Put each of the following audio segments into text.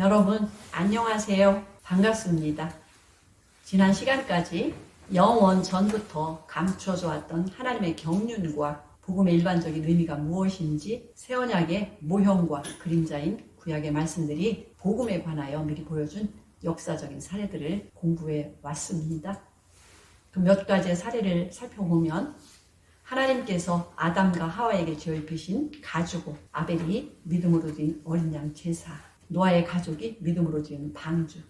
여러분, 안녕하세요. 반갑습니다. 지난 시간까지 영원 전부터 감추어져 왔던 하나님의 경륜과 복음의 일반적인 의미가 무엇인지 새 언약의 모형과 그림자인 구약의 말씀들이 복음에 관하여 미리 보여준 역사적인 사례들을 공부해 왔습니다. 그 몇 가지의 사례를 살펴보면 하나님께서 아담과 하와에게 지어 입히신 가죽고 아벨이 믿음으로 지은 어린 양 제사 노아의 가족이 믿음으로 지은 방주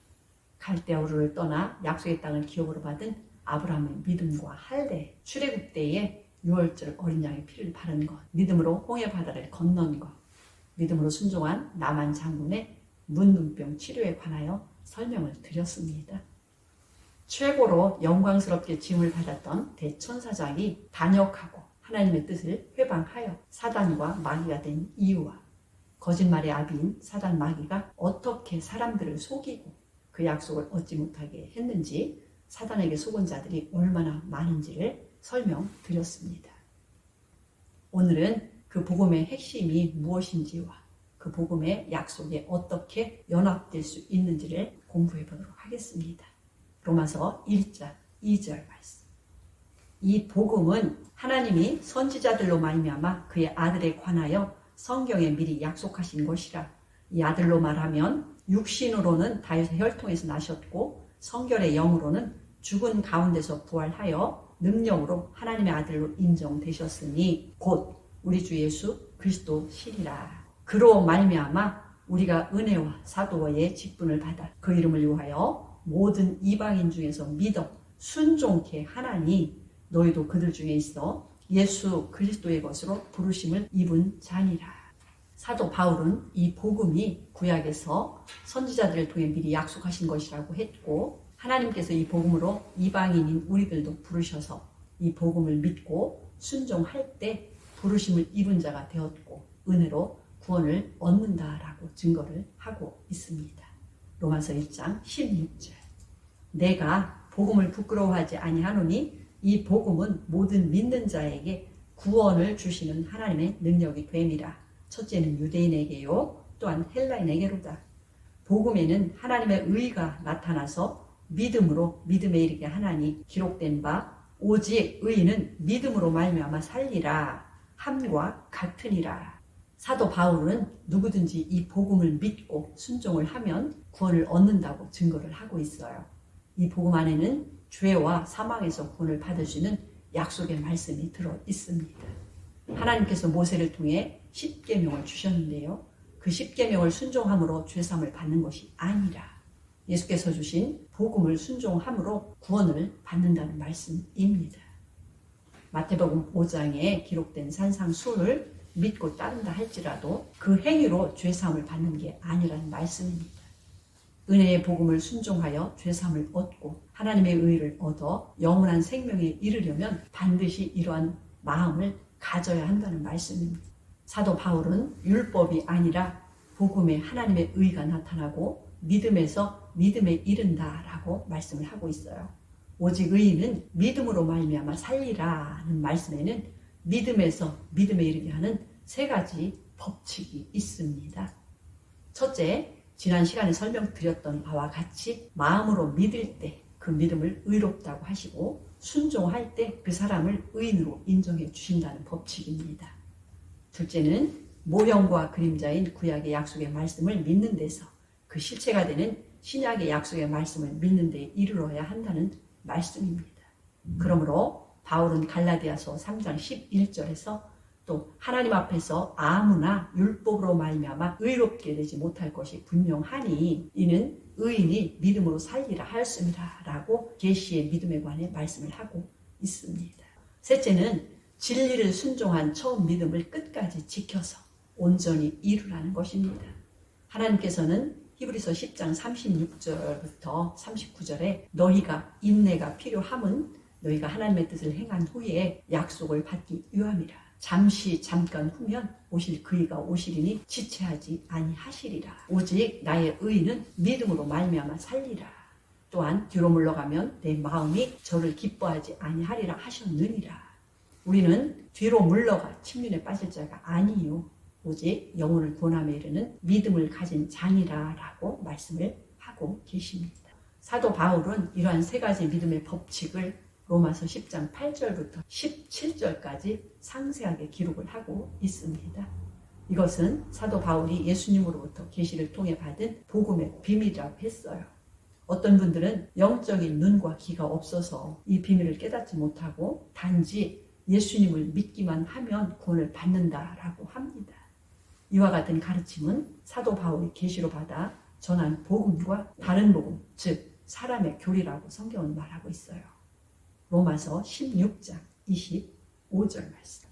갈대아우르를 떠나 약속의 땅을 기업으로 받은 아브라함의 믿음과 할례 출애굽 때에 유월절 어린 양의 피를 바른 것 믿음으로 홍해 바다를 건넌 것 믿음으로 순종한 남한 장군의 문둥병 치료에 관하여 설명을 드렸습니다. 최고로 영광스럽게 지음을 받았던 대천사장이 반역하고 하나님의 뜻을 회방하여 사단과 마귀가 된 이유와 거짓말의 아비인 사단 마귀가 어떻게 사람들을 속이고 그 약속을 얻지 못하게 했는지 사단에게 속은 자들이 얼마나 많은지를 설명드렸습니다. 오늘은 그 복음의 핵심이 무엇인지와 그 복음의 약속에 어떻게 연합될 수 있는지를 공부해 보도록 하겠습니다. 로마서 1장 2절 말씀. 이 복음은 하나님이 선지자들로 말미암아 그의 아들에 관하여 성경에 미리 약속하신 것이라. 이 아들로 말하면 육신으로는 다윗의 혈통에서 나셨고 성결의 영으로는 죽은 가운데서 부활하여 능력으로 하나님의 아들로 인정되셨으니 곧 우리 주 예수 그리스도 시리라. 그로 말미암아 우리가 은혜와 사도의 직분을 받아 그 이름을 위하여 모든 이방인 중에서 믿어 순종케 하나니 너희도 그들 중에 있어 예수 그리스도의 것으로 부르심을 입은 자니라. 사도 바울은 이 복음이 구약에서 선지자들을 통해 미리 약속하신 것이라고 했고 하나님께서 이 복음으로 이방인인 우리들도 부르셔서 이 복음을 믿고 순종할 때 부르심을 입은 자가 되었고 은혜로 구원을 얻는다라고 증거를 하고 있습니다. 로마서 1장 16절. 내가 복음을 부끄러워하지 아니하노니 이 복음은 모든 믿는 자에게 구원을 주시는 하나님의 능력이 됨이라. 첫째는 유대인에게요, 또한 헬라인에게로다. 복음에는 하나님의 의가 나타나서 믿음으로 믿음에 이르게 하나니 기록된 바 오직 의인은 믿음으로 말미암아 살리라 함과 같으니라. 사도 바울은 누구든지 이 복음을 믿고 순종을 하면 구원을 얻는다고 증거를 하고 있어요. 이 복음 안에는 죄와 사망에서 구원을 있는 약속의 말씀이 들어 있습니다. 하나님께서 모세를 통해 십계명을 주셨는데요. 그 십계명을 순종함으로 죄삼을 받는 것이 아니라 예수께서 주신 복음을 순종함으로 구원을 받는다는 말씀입니다. 마태복음 5장에 기록된 산상수를 믿고 따른다 할지라도 그 행위로 죄사함을 받는 게 아니라는 말씀입니다. 은혜의 복음을 순종하여 죄사함을 얻고 하나님의 의를 얻어 영원한 생명에 이르려면 반드시 이러한 마음을 가져야 한다는 말씀입니다. 사도 바울은 율법이 아니라 복음에 하나님의 의가 나타나고 믿음에서 믿음에 이른다라고 말씀을 하고 있어요. 오직 의인은 믿음으로 말미암아 살리라는 말씀에는 믿음에서 믿음에 이르게 하는 세 가지 법칙이 있습니다. 첫째, 지난 시간에 설명드렸던 바와 같이 마음으로 믿을 때 그 믿음을 의롭다고 하시고 순종할 때 그 사람을 의인으로 인정해 주신다는 법칙입니다. 둘째는 모형과 그림자인 구약의 약속의 말씀을 믿는 데서 그 실체가 되는 신약의 약속의 말씀을 믿는 데 이르러야 한다는 말씀입니다. 그러므로 바울은 갈라디아서 3장 11절에서 또 하나님 앞에서 아무나 율법으로 말미암아 의롭게 되지 못할 것이 분명하니 이는 의인이 믿음으로 살리라 하였습니다라고 계시의 믿음에 관해 말씀을 하고 있습니다. 셋째는 진리를 순종한 처음 믿음을 끝까지 지켜서 온전히 이루라는 것입니다. 하나님께서는 히브리서 10장 36절부터 39절에 너희가 인내가 필요함은 너희가 하나님의 뜻을 행한 후에 약속을 받기 위함이라. 잠시 잠깐 후면 오실 그이가 오시리니 지체하지 아니하시리라. 오직 나의 의는 믿음으로 말미암아 살리라. 또한 뒤로 물러가면 내 마음이 저를 기뻐하지 아니하리라 하셨느니라. 우리는 뒤로 물러가 침륜에 빠질 자가 아니요. 오직 영혼을 구원함에 이르는 믿음을 가진 장이라라고 말씀을 하고 계십니다. 사도 바울은 이러한 세 가지 믿음의 법칙을 로마서 10장 8절부터 17절까지 상세하게 기록을 하고 있습니다. 이것은 사도 바울이 예수님으로부터 계시를 통해 받은 복음의 비밀이라고 했어요. 어떤 분들은 영적인 눈과 귀가 없어서 이 비밀을 깨닫지 못하고 단지 예수님을 믿기만 하면 구원을 받는다라고 합니다. 이와 같은 가르침은 사도 바울이 계시로 받아 전한 복음과 다른 복음, 즉 사람의 교리라고 성경은 말하고 있어요. 로마서 16장 25절 말씀.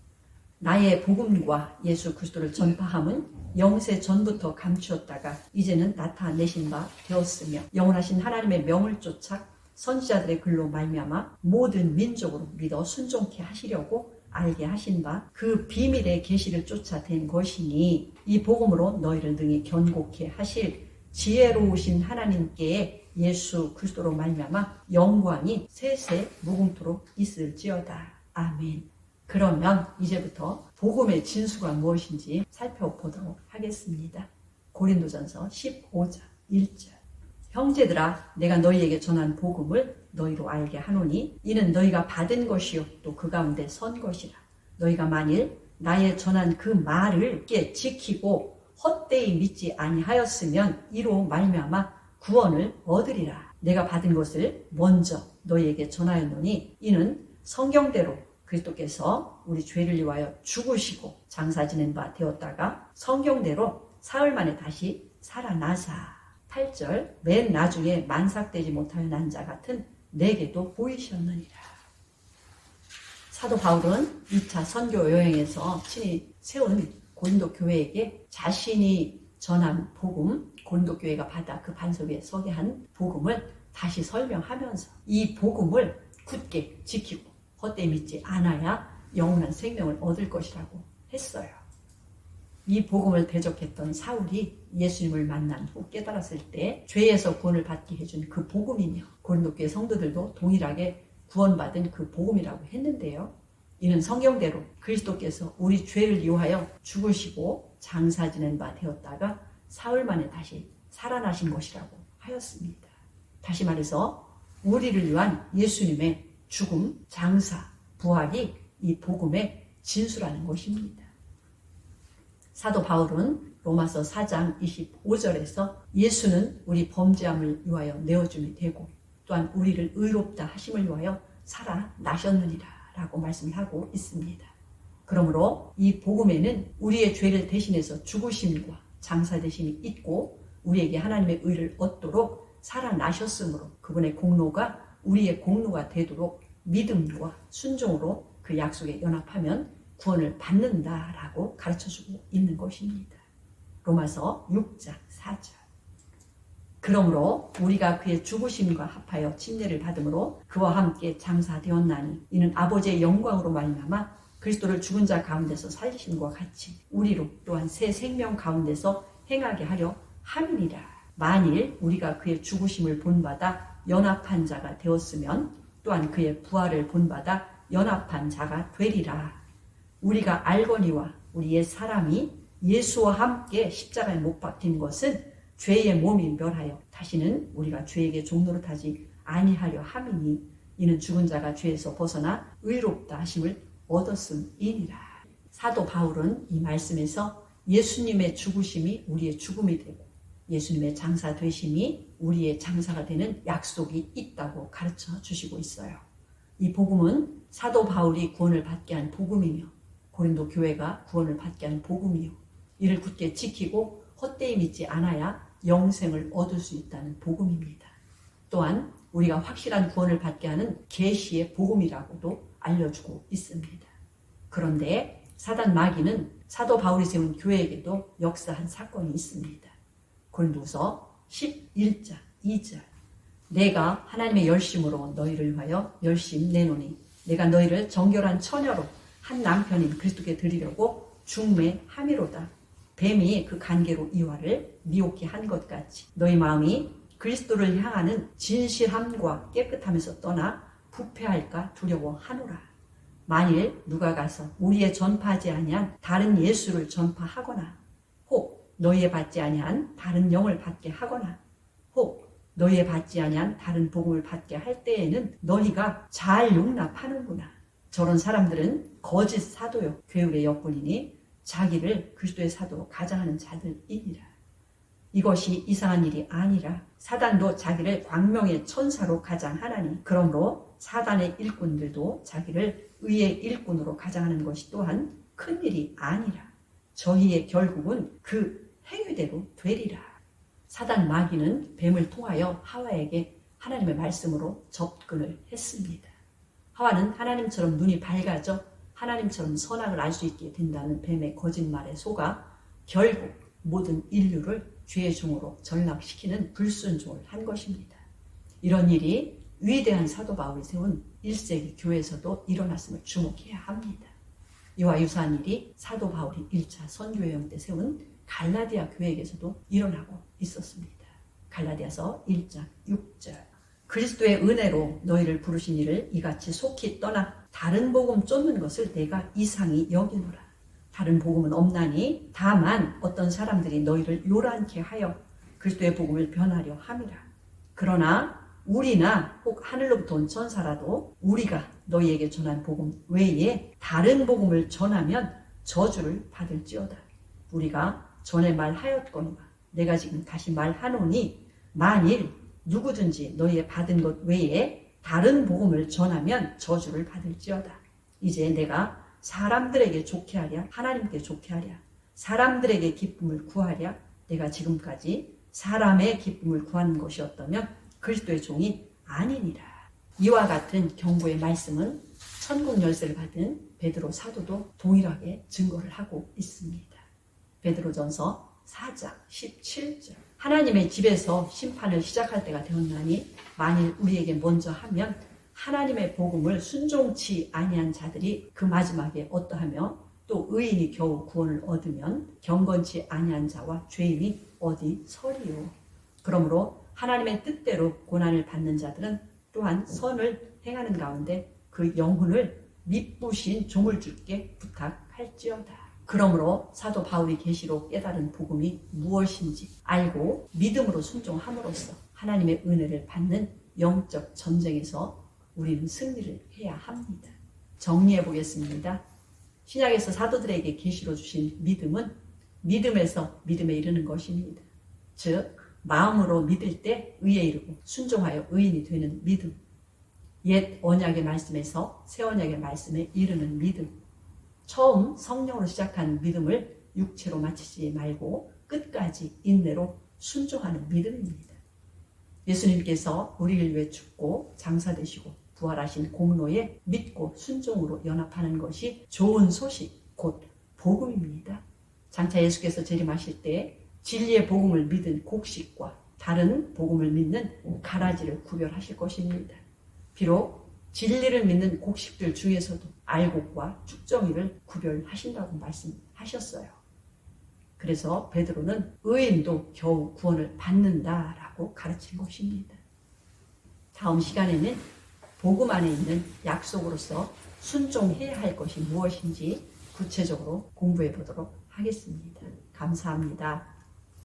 나의 복음과 예수 그리스도를 전파함은 영세 전부터 감추었다가 이제는 나타내신 바 되었으며 영원하신 하나님의 명을 쫓아 선지자들의 글로 말미암아 모든 민족으로 믿어 순종케 하시려고 알게 하신 바 그 비밀의 계시를 쫓아 된 것이니 이 복음으로 너희를 능히 견고케 하실 지혜로우신 하나님께 예수 그리스도로 말미암아 영광이 세세 무궁토록 있을지어다. 아멘. 그러면 이제부터 복음의 진수가 무엇인지 살펴보도록 하겠습니다. 고린도전서 15장 1절. 형제들아 내가 너희에게 전한 복음을 너희로 알게 하노니 이는 너희가 받은 것이요 또 그 가운데 선 것이라. 너희가 만일 나의 전한 그 말을 깨 지키고 헛되이 믿지 아니하였으면 이로 말미암아 구원을 얻으리라. 내가 받은 것을 먼저 너희에게 전하였노니 이는 성경대로 그리스도께서 우리 죄를 위하여 죽으시고 장사 지낸 바 되었다가 성경대로 사흘 만에 다시 살아나사 8절 맨 나중에 만삭되지 못하여 난자 같은 내게도 보이셨느니라. 사도 바울은 2차 선교 여행에서 친히 세운 고린도 교회에게 자신이 전한 복음, 고린도 교회가 받아 그 반석 위에 서게 한 복음을 다시 설명하면서 이 복음을 굳게 지키고 헛되이 믿지 않아야 영원한 생명을 얻을 것이라고 했어요. 이 복음을 대적했던 사울이 예수님을 만난 후 깨달았을 때 죄에서 구원을 받게 해준 그 복음이며 고린도교회 성도들도 동일하게 구원받은 그 복음이라고 했는데요. 이는 성경대로 그리스도께서 우리 죄를 이용하여 죽으시고 장사 지낸 바 되었다가 사흘 만에 다시 살아나신 것이라고 하였습니다. 다시 말해서 우리를 위한 예수님의 죽음, 장사, 부활이 이 복음의 진수라는 것입니다. 사도 바울은 로마서 4장 25절에서 예수는 우리 범죄함을 위하여 내어줌이 되고 또한 우리를 의롭다 하심을 위하여 살아나셨느니라 라고 말씀을 하고 있습니다. 그러므로 이 복음에는 우리의 죄를 대신해서 죽으심과 장사되심이 있고 우리에게 하나님의 의를 얻도록 살아나셨으므로 그분의 공로가 우리의 공로가 되도록 믿음과 순종으로 그 약속에 연합하면 구원을 받는다라고 가르쳐주고 있는 것입니다. 로마서 6장 4절. 그러므로 우리가 그의 죽으심과 합하여 침례를 받음으로 그와 함께 장사되었나니 이는 아버지의 영광으로 말미암아 그리스도를 죽은 자 가운데서 살리심과 같이 우리로 또한 새 생명 가운데서 행하게 하려 함이니라. 만일 우리가 그의 죽으심을 본받아 연합한 자가 되었으면 또한 그의 부활을 본받아 연합한 자가 되리라. 우리가 알거니와 우리의 사람이 예수와 함께 십자가에 못 박힌 것은 죄의 몸이 멸하여 다시는 우리가 죄에게 종로를 타지 아니하려 함이니 이는 죽은 자가 죄에서 벗어나 의롭다 하심을 얻었음이니라. 사도 바울은 이 말씀에서 예수님의 죽으심이 우리의 죽음이 되고 예수님의 장사 되심이 우리의 장사가 되는 약속이 있다고 가르쳐 주시고 있어요. 이 복음은 사도 바울이 구원을 받게 한 복음이며 고린도 교회가 구원을 받게 한 복음이요. 이를 굳게 지키고 헛되이 믿지 않아야 영생을 얻을 수 있다는 복음입니다. 또한 우리가 확실한 구원을 받게 하는 계시의 복음이라고도 알려주고 있습니다. 그런데 사단 마귀는 사도 바울이 세운 교회에게도 역사한 사건이 있습니다. 고린도서 11장 2절 내가 하나님의 열심으로 너희를 위하여 열심 내노니 내가 너희를 정결한 처녀로 한 남편인 그리스도께 드리려고 중매함이로다. 뱀이 그 관계로 이화를 미혹해 한 것 같이 너희 마음이 그리스도를 향하는 진실함과 깨끗함에서 떠나 부패할까 두려워하노라. 만일 누가 가서 우리의 전파하지 아니한 다른 예수를 전파하거나 혹 너희의 받지 아니한 다른 영을 받게 하거나 혹 너희의 받지 아니한 다른 복음을 받게 할 때에는 너희가 잘 용납하는구나. 저런 사람들은 거짓 사도요 괴울의 역군이니 자기를 그리스도의 사도로 가장하는 자들이니라. 이것이 이상한 일이 아니라 사단도 자기를 광명의 천사로 가장하나니 그러므로 사단의 일꾼들도 자기를 의의 일꾼으로 가장하는 것이 또한 큰 일이 아니라 저희의 결국은 그 행위대로 되리라. 사단 마귀는 뱀을 통하여 하와에게 하나님의 말씀으로 접근을 했습니다. 하와는 하나님처럼 눈이 밝아져 하나님처럼 선악을 알 수 있게 된다는 뱀의 거짓말에 속아 결국 모든 인류를 죄의 종으로 전락시키는 불순종을 한 것입니다. 이런 일이 위대한 사도 바울이 세운 1세기 교회에서도 일어났음을 주목해야 합니다. 이와 유사한 일이 사도 바울이 1차 선교여행 때 세운 갈라디아 교회에게서도 일어나고 있었습니다. 갈라디아서 1장 6절 그리스도의 은혜로 너희를 부르신 이를 이같이 속히 떠나 다른 복음 쫓는 것을 내가 이상히 여기노라. 다른 복음은 없나니 다만 어떤 사람들이 너희를 요란케 하여 그리스도의 복음을 변하려 함이라. 그러나 우리나 혹 하늘로부터 온 천사라도 우리가 너희에게 전한 복음 외에 다른 복음을 전하면 저주를 받을지어다. 우리가 전에 말하였거니와 내가 지금 다시 말하노니 만일 누구든지 너희의 받은 것 외에 다른 복음을 전하면 저주를 받을지어다. 이제 내가 사람들에게 좋게 하랴 하나님께 좋게 하랴 사람들에게 기쁨을 구하랴 내가 지금까지 사람의 기쁨을 구하는 것이었다면 그리스도의 종이 아니니라. 이와 같은 경고의 말씀은 천국 열쇠를 받은 베드로 사도도 동일하게 증거를 하고 있습니다. 베드로전서 4장 17절 하나님의 집에서 심판을 시작할 때가 되었나니 만일 우리에게 먼저 하면 하나님의 복음을 순종치 아니한 자들이 그 마지막에 어떠하며 또 의인이 겨우 구원을 얻으면 경건치 아니한 자와 죄인이 어디 서리요. 그러므로 하나님의 뜻대로 고난을 받는 자들은 또한 선을 행하는 가운데 그 영혼을 미쁘신 종을 주께 부탁할지어다. 그러므로 사도 바울이 계시로 깨달은 복음이 무엇인지 알고 믿음으로 순종함으로써 하나님의 은혜를 받는 영적 전쟁에서 우리는 승리를 해야 합니다. 정리해 보겠습니다. 신약에서 사도들에게 계시로 주신 믿음은 믿음에서 믿음에 이르는 것입니다. 즉 마음으로 믿을 때 의에 이르고 순종하여 의인이 되는 믿음. 옛 언약의 말씀에서 새 언약의 말씀에 이르는 믿음. 처음 성령으로 시작한 믿음을 육체로 마치지 말고 끝까지 인내로 순종하는 믿음입니다. 예수님께서 우리를 위해 죽고 장사되시고 부활하신 공로에 믿고 순종으로 연합하는 것이 좋은 소식, 곧 복음입니다. 장차 예수께서 재림하실 때 진리의 복음을 믿은 곡식과 다른 복음을 믿는 가라지를 구별하실 것입니다. 비록 진리를 믿는 곡식들 중에서도 알곡과 축정이를 구별하신다고 말씀하셨어요. 그래서 베드로는 의인도 겨우 구원을 받는다라고 가르친 것입니다. 다음 시간에는 복음 안에 있는 약속으로서 순종해야 할 것이 무엇인지 구체적으로 공부해 보도록 하겠습니다. 감사합니다.